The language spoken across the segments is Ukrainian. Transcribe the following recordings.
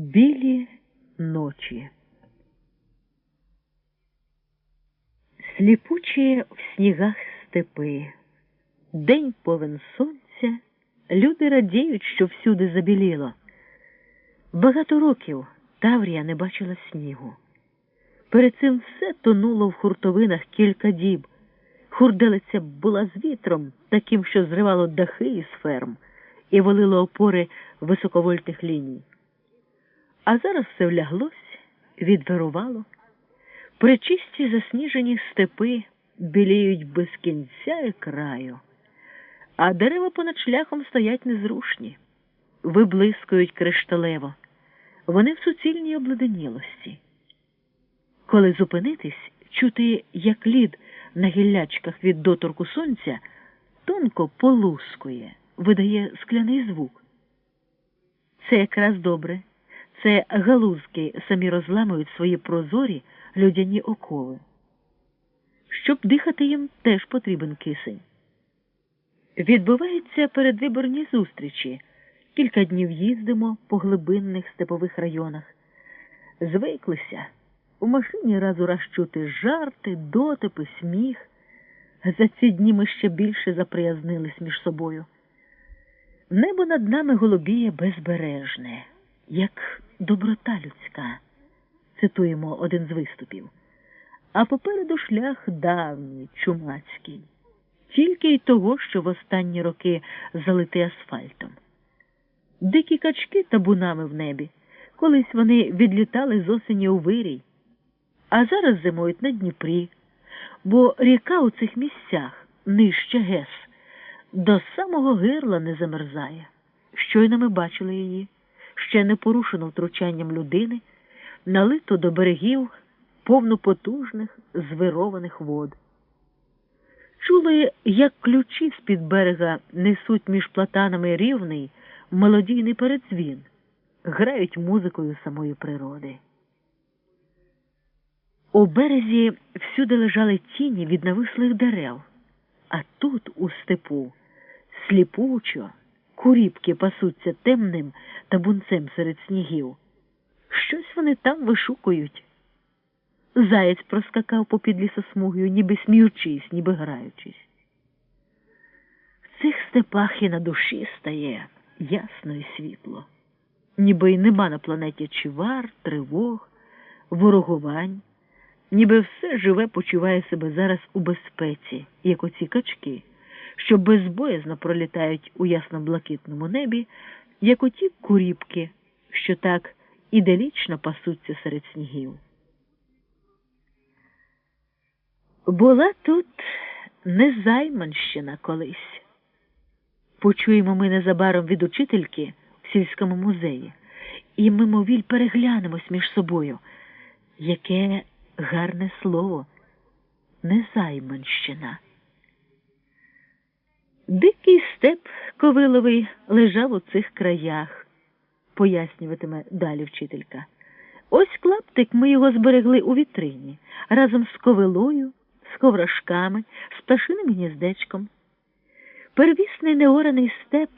Білі ночі. Сліпучі в снігах степи, день повен сонця, люди радіють, що всюди забіліло. Багато років Таврія не бачила снігу. Перед цим все тонуло в хуртовинах кілька діб. Хурделиця була з вітром, таким, що зривало дахи із ферм і волило опори високовольтних ліній. А зараз все вляглось, відвирувало. Причисті засніжені степи біліють без кінця і краю, а дерева понад шляхом стоять незрушні, виблискують кришталево. Вони в суцільній обледенілості. Коли зупинитись, чути, як лід на гіллячках від доторку сонця тонко полускує, видає скляний звук. Це якраз добре. Це галузки самі розламують свої прозорі людяні окови. Щоб дихати їм, теж потрібен кисень. Відбуваються передвиборні зустрічі. Кілька днів їздимо по глибинних степових районах. Звиклися. У машині раз у раз чути жарти, дотипи, сміх. За ці дні ми ще більше заприязнились між собою. Небо над нами голубіє безбережне, як доброта людська, цитуємо один з виступів. А попереду шлях давній, чумацький, тільки й того, що в останні роки залитий асфальтом. Дикі качки табунами в небі, колись вони відлітали з осені у вирій, а зараз зимують на Дніпрі, бо ріка у цих місцях нижче Гес до самого гирла не замерзає. Щойно ми бачили її, ще не порушено втручанням людини, налито до берегів повну потужних, звированих вод. Чули, як ключі з-під берега несуть між платанами рівний, мелодійний передзвін, грають музикою самої природи. У березі всюди лежали тіні від навислих дерев, а тут, у степу, сліпучо, куріпки пасуться темним табунцем серед снігів. Щось вони там вишукують. Заєць проскакав попід лісосмугою, ніби сміючись, ніби граючись. В цих степах і на душі стає ясно і світло, ніби й нема на планеті чвар, тривог, ворогувань, ніби все живе почуває себе зараз у безпеці, як оці качки, що безбоязно пролітають у ясно-блакитному небі, як оті куріпки, що так іделічно пасуться серед снігів. Була тут незайманщина колись. Почуємо ми незабаром від учительки в сільському музеї, і мимовіль переглянемось між собою. Яке гарне слово незайманщина. Дикий степ Ковиловий лежав у цих краях, пояснюватиме далі вчителька. Ось клаптик ми його зберегли у вітрині разом з ковилою, з коврашками, з пташиним гніздечком. Первісний неораний степ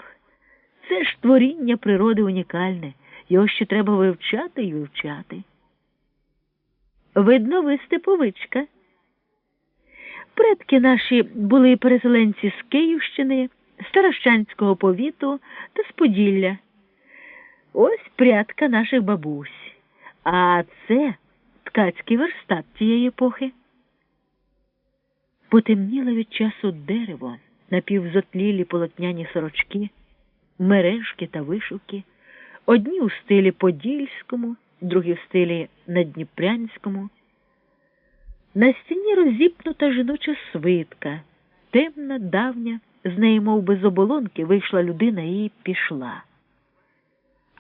це ж творіння природи унікальне, його ще треба вивчати і вивчати. Видно, ви степовичка. Предки наші були переселенці з Київщини, Старощанського повіту та з Поділля. Ось прядка наших бабусь. А це ткацький верстат тієї епохи. Потемніло від часу дерево, напівзотлілі полотняні сорочки, мережки та вишивки, одні у стилі подільському, другі в стилі надніпрянському. На стіні розіпнута жіноча свитка, темна, давня, з неї, мов би, з оболонки, вийшла людина і пішла.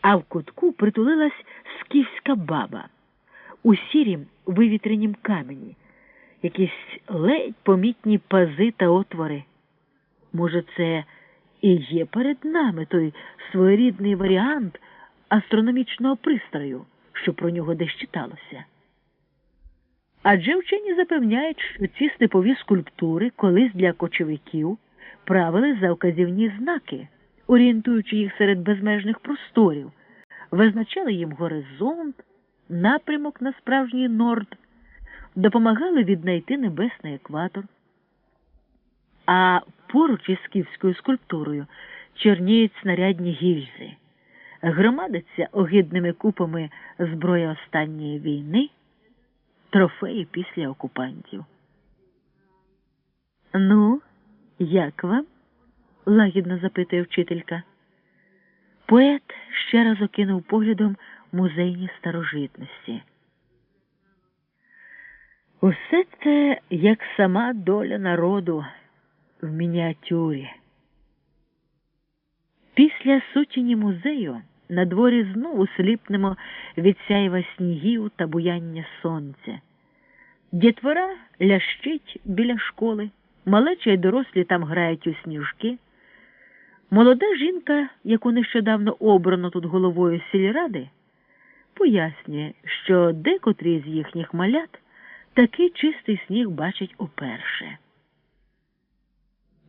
А в кутку притулилась скіфська баба у сірім вивітренім камені, якісь ледь помітні пази та отвори. Може, це і є перед нами той своєрідний варіант астрономічного пристрою, що про нього десь читалося. Адже вчені запевняють, що ці степові скульптури колись для кочовиків правили за вказівні знаки, орієнтуючи їх серед безмежних просторів, визначали їм горизонт, напрямок на справжній норд, допомагали віднайти небесний екватор. А поруч із скіфською скульптурою чорніють снарядні гільзи, громадиться огидними купами зброї останньої війни, трофеї після окупантів. Ну, як вам? лагідно запитує вчителька. Поет ще раз окинув поглядом музейні старожитності. Усе це як сама доля народу в мініатюрі. Після сутіні музею на дворі знову сліпнемо від сяєва снігів та буяння сонця. Дітвора лящить біля школи, малечі й дорослі там грають у сніжки. Молода жінка, яку нещодавно обрано тут головою сільради, пояснює, що декотрі з їхніх малят такий чистий сніг бачать уперше.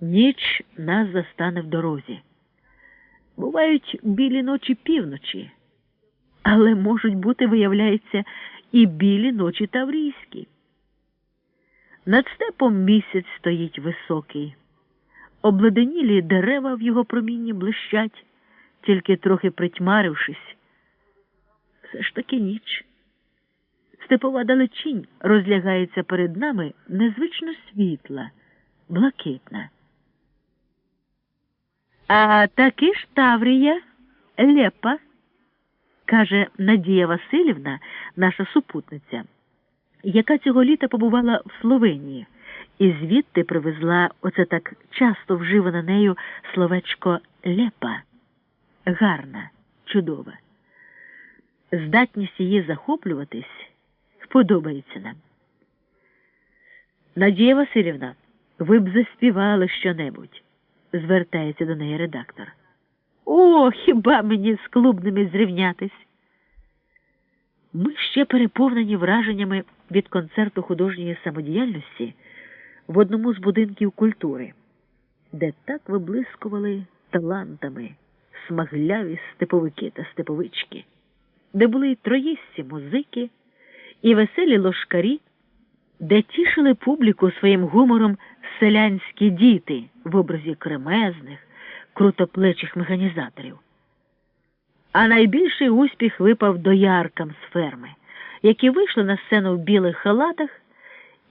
Ніч нас застане в дорозі. Бувають білі ночі півночі, але можуть бути, виявляється, і білі ночі таврійські. Над степом місяць стоїть високий. Обледенілі дерева в його промінні блищать, тільки трохи притьмарившись. Все ж таки ніч. Степова далечінь розлягається перед нами незвично світла, блакитна. А таки ж Таврія лепа, каже Надія Васильівна, наша супутниця, яка цього літа побувала в Словенії і звідти привезла оце так часто вживане нею словечко лепа, гарна, чудова. Здатність її захоплюватись подобається нам. Надія Васильівна, ви б заспівали щонебудь, звертається до неї редактор. О, хіба мені з клубними зрівнятись? Ми ще переповнені враженнями від концерту художньої самодіяльності в одному з будинків культури, де так виблискували талантами смагляві степовики та степовички, де були й троїсті музики і веселі ложкарі, де тішили публіку своїм гумором селянські діти в образі кремезних, крутоплечих механізаторів. А найбільший успіх випав дояркам з ферми, які вийшли на сцену в білих халатах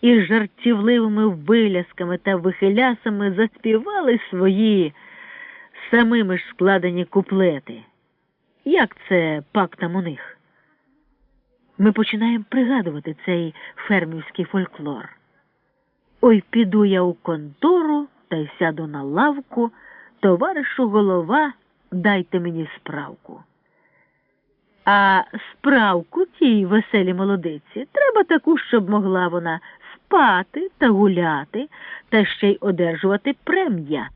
і з жартівливими вилясками та вихилясами заспівали свої самими ж складені куплети. Як це пак там у них? Ми починаємо пригадувати цей фермівський фольклор. Ой, піду я у контору та й сяду на лавку, товаришу голова, дайте мені справку. А справку тій веселій молодиці треба таку, щоб могла вона спати та гуляти, та ще й одержувати прем'я.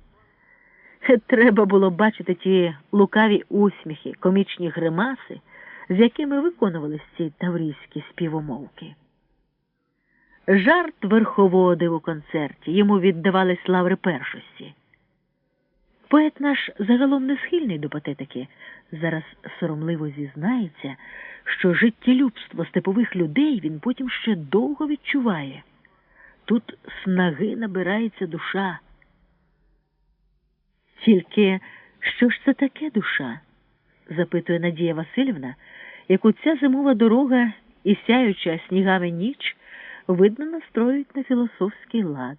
Треба було бачити ті лукаві усміхи, комічні гримаси, з якими виконувались ці таврійські співомовки. Жарт верховодив у концерті, йому віддавались лаври першості. Поет наш загалом не схильний до патетики, зараз соромливо зізнається, що життєлюбство степових людей він потім ще довго відчуває. Тут снаги набирається душа. Тільки що ж це таке душа? запитує Надія Васильівна, яку ця зимова дорога і сяюча снігами ніч видно настроюють на філософський лад.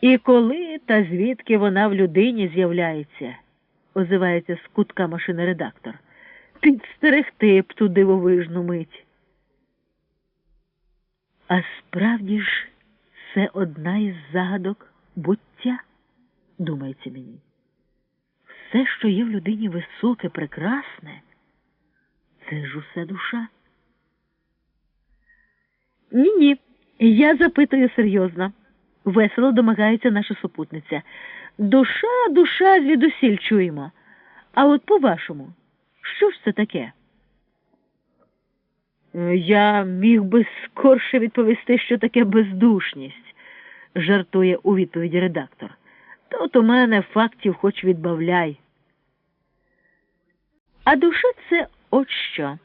І коли та звідки вона в людині з'являється, озивається з кутка машини редактор, підстерегти б ту дивовижну мить. А справді ж це одна із загадок буття, думається мені. Все, що є в людині високе, прекрасне, це ж усе душа. Ні, ні, я запитую серйозно, весело домагається наша супутниця. Душа, душа звідусіль чуємо. А от по-вашому, що ж це таке? Я міг би скорше відповісти, що таке бездушність, жартує у відповіді редактор. Тут у мене фактів хоч відбавляй. А душа це от що,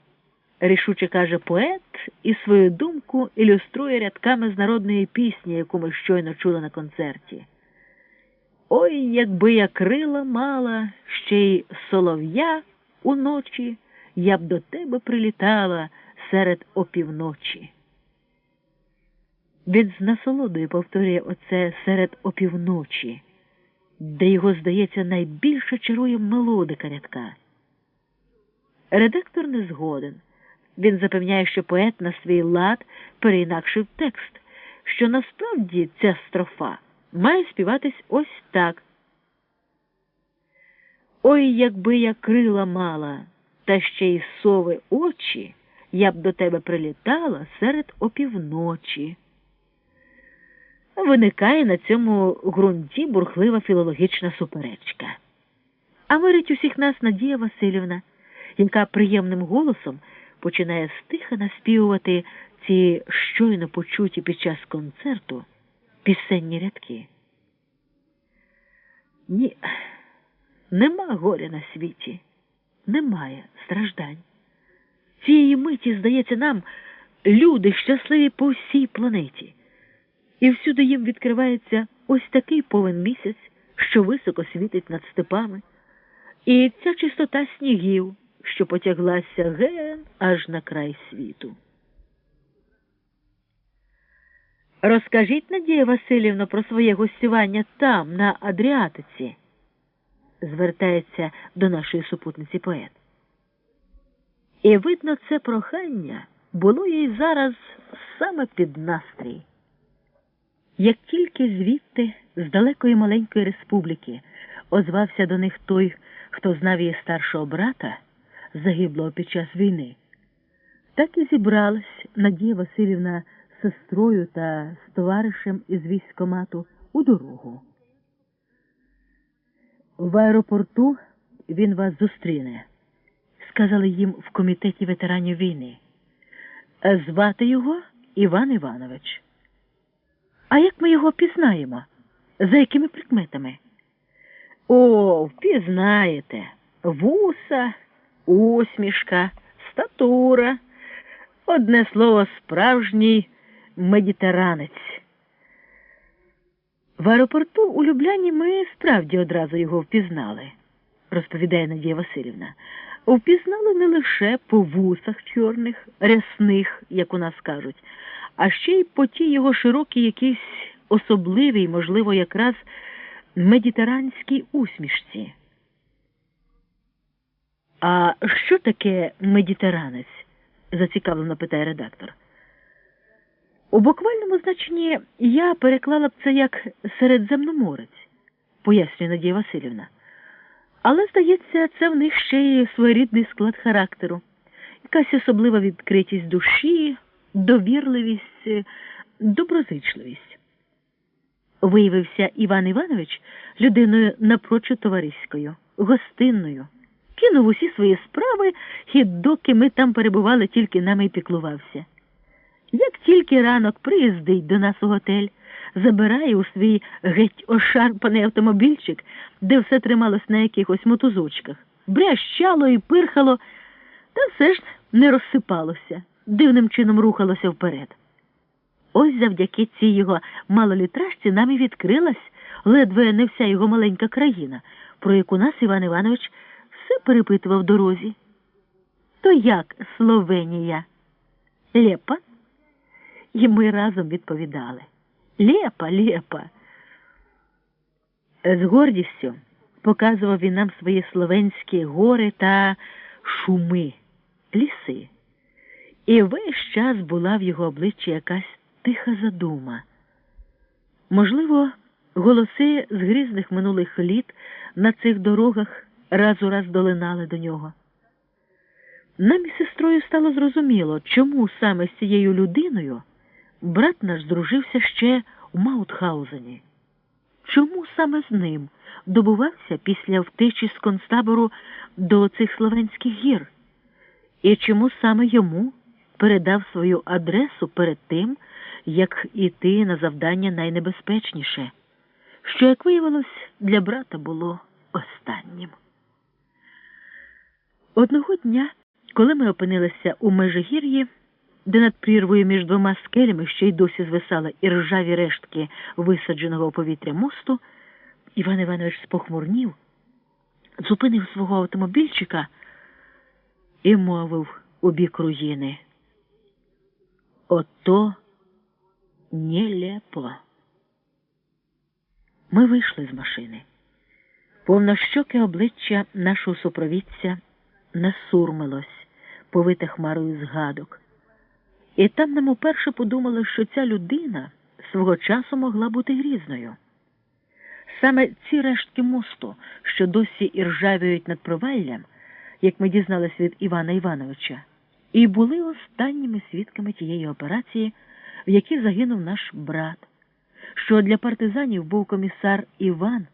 рішуче каже поет і свою думку ілюструє рядками з народної пісні, яку ми щойно чули на концерті. Ой, якби я крила мала, ще й солов'я уночі, я б до тебе прилітала серед опівночі. Він з насолодою повторює оце серед опівночі, де його, здається, найбільше чарує мелодика рядка. Редактор не згоден. Він запевняє, що поет на свій лад переінакшив текст, що насправді ця строфа має співатись ось так. Ой, якби я крила мала, та ще й сови очі, я б до тебе прилітала серед опівночі. Виникає на цьому ґрунті бурхлива філологічна суперечка. А мирить усіх нас Надія Васильівна, яка приємним голосом починає стиха наспівувати ці щойно почуті під час концерту пісенні рядки. Ні, нема горя на світі, немає страждань. Цієї миті, здається, нам люди щасливі по всій планеті, і всюди їм відкривається ось такий повен місяць, що високо світить над степами, і ця чистота снігів, що потяглася ген аж на край світу. Розкажіть, Надія Васильівна, про своє гостювання там, на Адріатиці, звертається до нашої супутниці поет. І видно, це прохання було їй зараз саме під настрій. Як тільки звідти, з далекої маленької республіки, озвався до них той, хто знав її старшого брата, загиблого під час війни, так і зібралась Надія Васильівна з сестрою та з товаришем із військомату у дорогу. В аеропорту він вас зустріне, сказали їм в комітеті ветеранів війни. Звати його Іван Іванович. А як ми його пізнаємо? За якими прикметами? О, впізнаєте. Вуса, усмішка, статура. Одне слово, справжній медітеранець. В аеропорту у Любляні ми справді одразу його впізнали, розповідає Надія Васильівна. Впізнали не лише по вусах чорних, рясних, як у нас кажуть, а ще й по тій його широкій якійсь особливій, можливо, якраз медітеранській усмішці. А що таке медітеранець? зацікавлено питає редактор. У буквальному значенні я переклала б це як середземноморець, пояснює Надія Васильівна. Але, здається, це в них ще й своєрідний склад характеру, якась особлива відкритість душі, довірливість, доброзичливість. Виявився Іван Іванович людиною напрочуд товариською, гостинною, кинув усі свої справи, і доки ми там перебували, тільки нами й піклувався. Як тільки ранок приїздить до нас у готель, забирає у свій геть ошарпаний автомобільчик, де все трималось на якихось мотузочках, брящало і пирхало, та все ж не розсипалося, дивним чином рухалося вперед. Ось завдяки цій його малолітражці нам і відкрилась ледве не вся його маленька країна, про яку нас Іван Іванович перепитував дорозі. То як Словенія? Лепа? І ми разом відповідали Лепа, лепа. З гордістю показував він нам свої словенські гори та шуми, ліси. І весь час була в його обличчі якась тиха задума. Можливо, голоси з грізних минулих літ на цих дорогах раз у раз долинали до нього. Нам із сестрою стало зрозуміло, чому саме з цією людиною брат наш здружився ще у Маутхаузені. Чому саме з ним добувався після втечі з концтабору до цих словенських гір? І чому саме йому передав свою адресу перед тим, як іти на завдання найнебезпечніше, що, як виявилось, для брата було останнім? Одного дня, коли ми опинилися у Межигір'ї, де над прірвою між двома скелями ще й досі звисали і ржаві рештки висадженого у повітря мосту, Іван Іванович спохмурнів, зупинив свого автомобільчика і мовив у бік руїни. Ото нелепо. Ми вийшли з машини. Повнощоке обличчя нашого супровідця насурмилось, повите хмарою згадок. І там нам уперше подумали, що ця людина свого часу могла бути грізною. Саме ці рештки мосту, що досі іржавіють над проваллям, як ми дізналися від Івана Івановича, і були останніми свідками тієї операції, в якій загинув наш брат, що для партизанів був комісар Іван,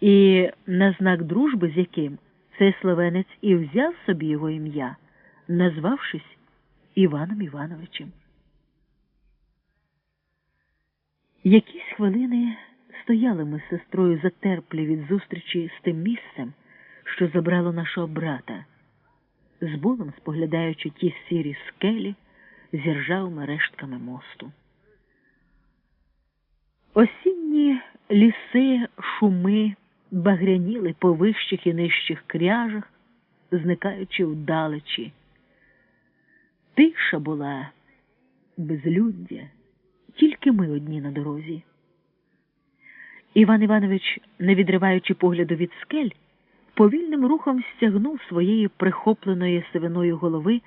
і на знак дружби, з яким цей словенець і взяв собі його ім'я, назвавшись Іваном Івановичем. Якісь хвилини стояли ми з сестрою затерплі від зустрічі з тим місцем, що забрало нашого брата, з болем споглядаючи ті сірі скелі з ржавими рештками мосту. Осінні ліси, шуми багряніли по вищих і нижчих кряжах, зникаючи вдалечі. Тиша була безлюддя, тільки ми одні на дорозі. Іван Іванович, не відриваючи погляду від скель, повільним рухом стягнув своєї прихопленої сивиною голови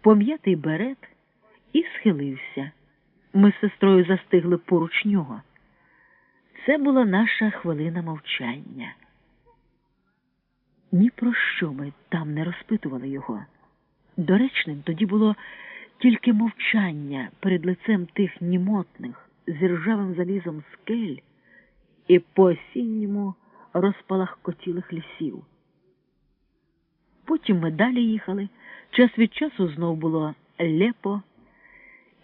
пом'ятий берет і схилився. Ми з сестрою застигли поруч нього. Це була наша хвилина мовчання. Ні про що ми там не розпитували його. Доречним тоді було тільки мовчання перед лицем тих німотних з ржавим залізом скель і по осінньому розпалахкотілих лісів. Потім ми далі їхали, час від часу знов було лепо,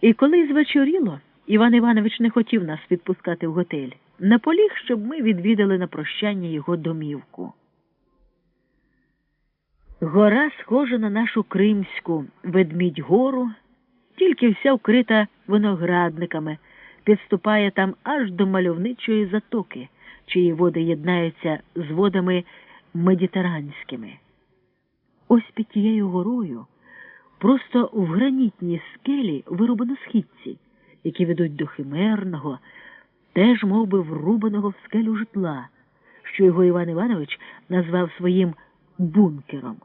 і коли звечоріло, Іван Іванович не хотів нас відпускати в готель, наполіг, щоб ми відвідали на прощання його домівку. Гора схожа на нашу Кримську ведмідь гору, тільки вся вкрита виноградниками, підступає там аж до мальовничої затоки, чиї води єднаються з водами медітеранськими. Ось під тією горою, просто в гранітній скелі вирубано східці, які ведуть до химерного, теж мов би, врубаного в скелю житла, що його Іван Іванович назвав своїм бункером.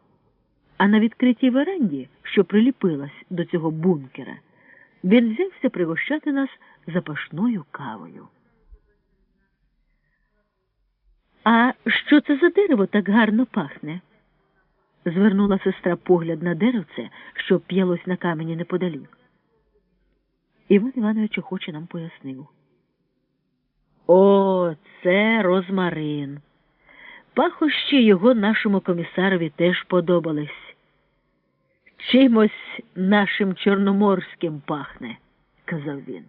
А на відкритій веранді, що приліпилась до цього бункера, він взявся пригощати нас запашною кавою. А що це за дерево так гарно пахне? звернула сестра погляд на деревце, що п'ялось на камені неподалік. Іван Іванович охоче нам пояснив. Це розмарин. Пахощі його нашому комісарові теж подобались. Чимось нашим чорноморським пахне, казав він.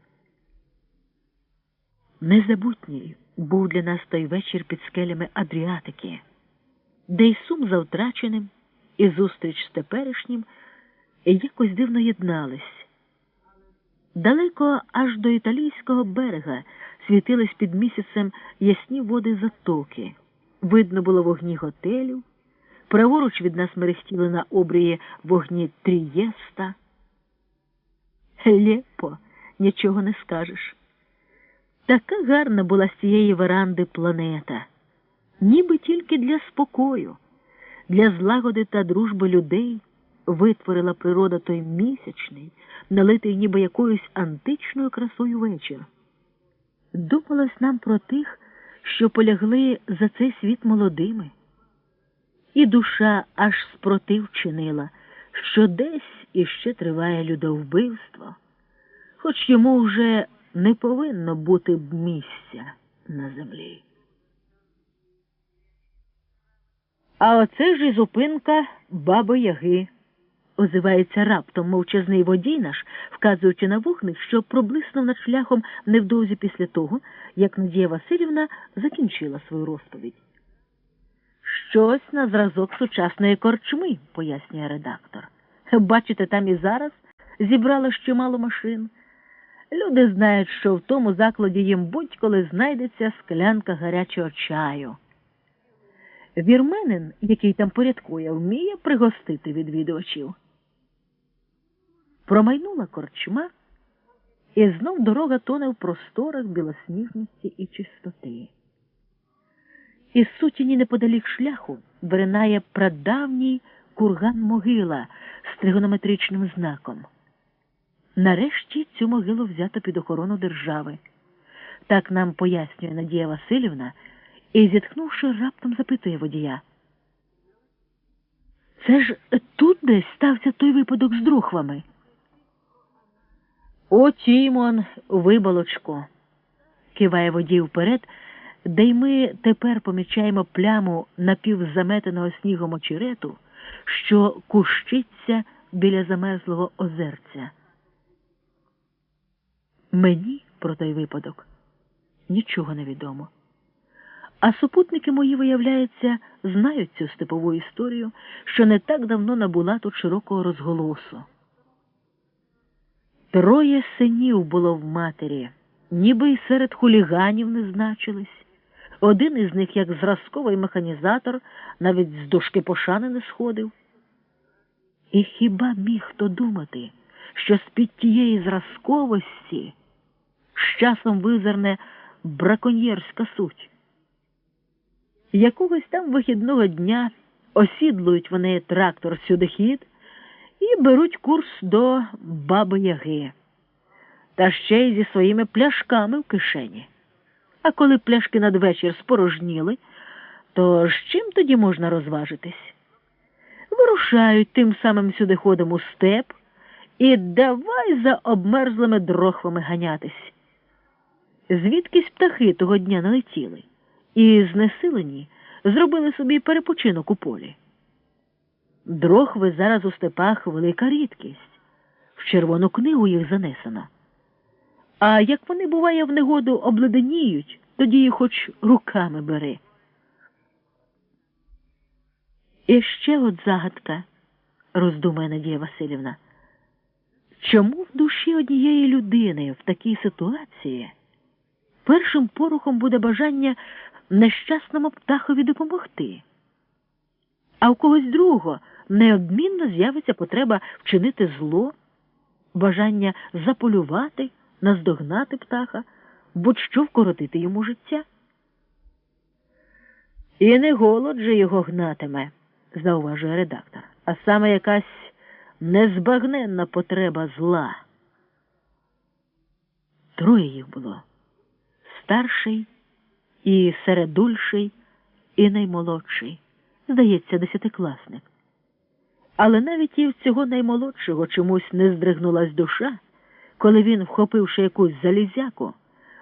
Незабутній був для нас той вечір під скелями Адріатики, де й сум за втраченим, і зустріч з теперішнім якось дивно єднались. Далеко аж до італійського берега світились під місяцем ясні води затоки. Видно було вогні готелю, праворуч від нас мерехтіли на обрії вогні Трієста. Лєпо, нічого не скажеш. Така гарна була з цієї веранди планета, ніби тільки для спокою, для злагоди та дружби людей витворила природа той місячний, налитий ніби якоюсь античною красою вечір. Думалось нам про тих, що полягли за цей світ молодими, і душа аж спротив чинила, що десь іще триває людовбивство, хоч йому вже не повинно бути б місця на землі. А оце ж і зупинка баби Яги, озивається раптом мовчазний водій наш, вказуючи на вогник, що проблиснув над шляхом невдовзі після того, як Надія Васильівна закінчила свою розповідь. щось на зразок сучасної корчми, пояснює редактор. Бачите, там і зараз зібрали чимало машин. Люди знають, що в тому закладі їм будь-коли знайдеться склянка гарячого чаю. Вірменин, який там порядкує, вміє пригостити відвідувачів. Промайнула корчма, і знов дорога тоне в просторах білосніжності і чистоти. Із сутіні неподалік шляху виринає прадавній курган могила з тригонометричним знаком. Нарешті цю могилу взято під охорону держави. Так нам пояснює Надія Васильівна і, зітхнувши, раптом запитує водія. Це ж тут десь стався той випадок з друхвами. О, Тімон, виболочко, киває водій вперед, де й ми тепер помічаємо пляму напівзаметеного снігом очерету, що кущиться біля замерзлого озерця. Мені про той випадок нічого не відомо. А супутники мої, виявляється, знають цю степову історію, що не так давно набула тут широкого розголосу. Троє синів було в матері, ніби й серед хуліганів не значились. Один із них, як зразковий механізатор, навіть з дошки пошани не сходив. І хіба міг хто думати, що з-під тієї зразковості з часом визирне браконьєрська суть? Якогось там вихідного дня осідлують вони трактор сюдихід і беруть курс до Баби Яги, та ще й зі своїми пляшками в кишені. А коли пляшки надвечір спорожніли, то з чим тоді можна розважитись? Вирушають тим самим сюдиходом у степ і давай за обмерзлими дрохвами ганятись. Звідкись птахи того дня налетіли, і знесилені зробили собі перепочинок у полі. Дрохви зараз у степах велика рідкість, в червону книгу їх занесено. А як вони, буває, в негоду обледеніють, тоді їх хоч руками бери. І ще от загадка, роздумує Надія Васильівна. Чому в душі однієї людини в такій ситуації першим порухом буде бажання нещасному птахові допомогти, а у когось другого неодмінно з'явиться потреба вчинити зло, бажання заполювати, наздогнати птаха, будь-що вкоротити йому життя? І не голод же його гнатиме, зауважує редактор, а саме якась незбагненна потреба зла. Троє їх було старший і середульший, і наймолодший, здається, десятикласник. Але навіть і в цього наймолодшого чомусь не здригнулась душа, коли він, вхопивши якусь залізяку,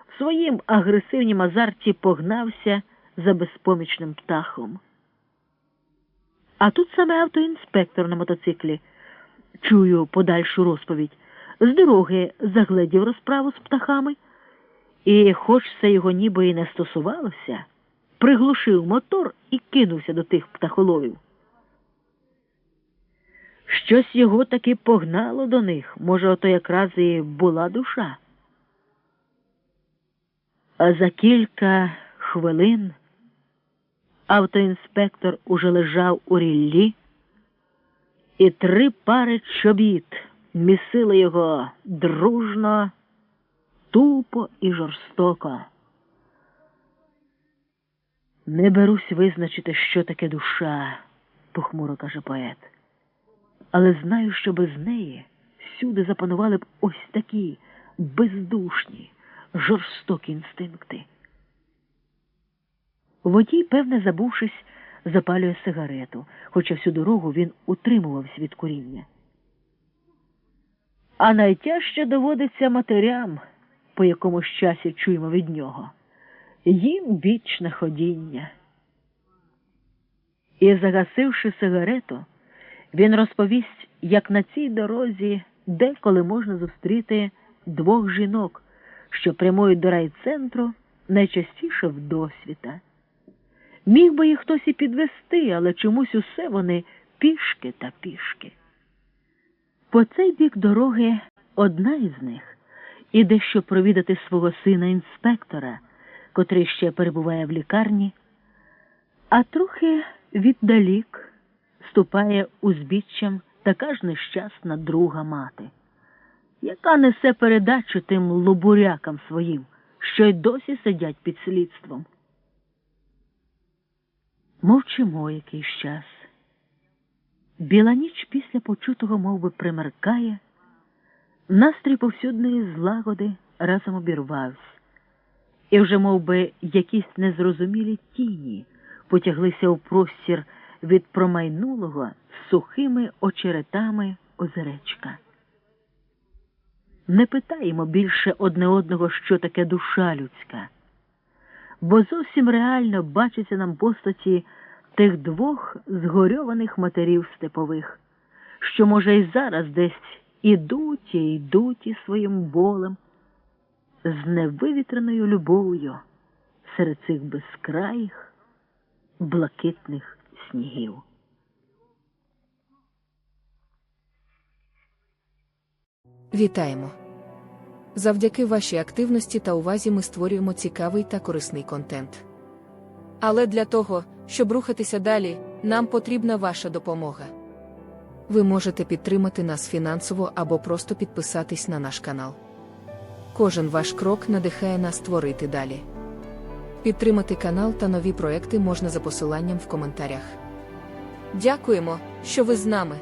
в своїм агресивнім азарті погнався за безпомічним птахом. А тут саме автоінспектор на мотоциклі, чую подальшу розповідь, з дороги загледів розправу з птахами, і, хоч це його ніби і не стосувалося, приглушив мотор і кинувся до тих птахоловів. Щось його таки погнало до них, може, ото якраз і була душа. А за кілька хвилин автоінспектор уже лежав у ріллі, і три пари чобіт місили його дружно, тупо і жорстоко. Не берусь визначити, що таке душа, похмуро каже поет. Але знаю, що без неї всюди запанували б ось такі бездушні, жорстокі інстинкти. Водій, певне, забувшись, запалює сигарету, хоча всю дорогу він утримувався від куріння. А найтяжче доводиться матерям, по якомусь часі чуємо від нього, їм вічне ходіння. І, загасивши сигарету, він розповість, як на цій дорозі деколи можна зустріти двох жінок, що прямують до райцентру найчастіше в досвіта. Міг би їх хтось і підвести, але чомусь усе вони пішки та пішки. По цей бік дороги одна із них іде, щоб провідати свого сина інспектора, котрий ще перебуває в лікарні, а трохи віддалік ступає узбіччям така ж нещасна друга мати, яка несе передачу тим лобурякам своїм, що й досі сидять під слідством. Мовчимо якийсь час. Біла ніч після почутого мов би, примеркає, настрій повсюдної злагоди разом обірвався, і вже мов би, якісь незрозумілі тіні потяглися у простір від промайнулого сухими очеретами озеречка. Не питаємо більше одне одного, що таке душа людська, бо зовсім реально бачиться нам постаті тих двох згорьованих матерів степових, що, може, і зараз десь ідуть і йдуть із своїм болем, з невивітреною любов'ю серед цих безкраїх блакитних снігів. Вітаємо! Завдяки вашій активності та увазі ми створюємо цікавий та корисний контент. Але для того, щоб рухатися далі, нам потрібна ваша допомога. Ви можете підтримати нас фінансово або просто підписатись на наш канал. Кожен ваш крок надихає нас творити далі. Підтримати канал та нові проекти можна за посиланням в коментарях. Дякуємо, що ви з нами.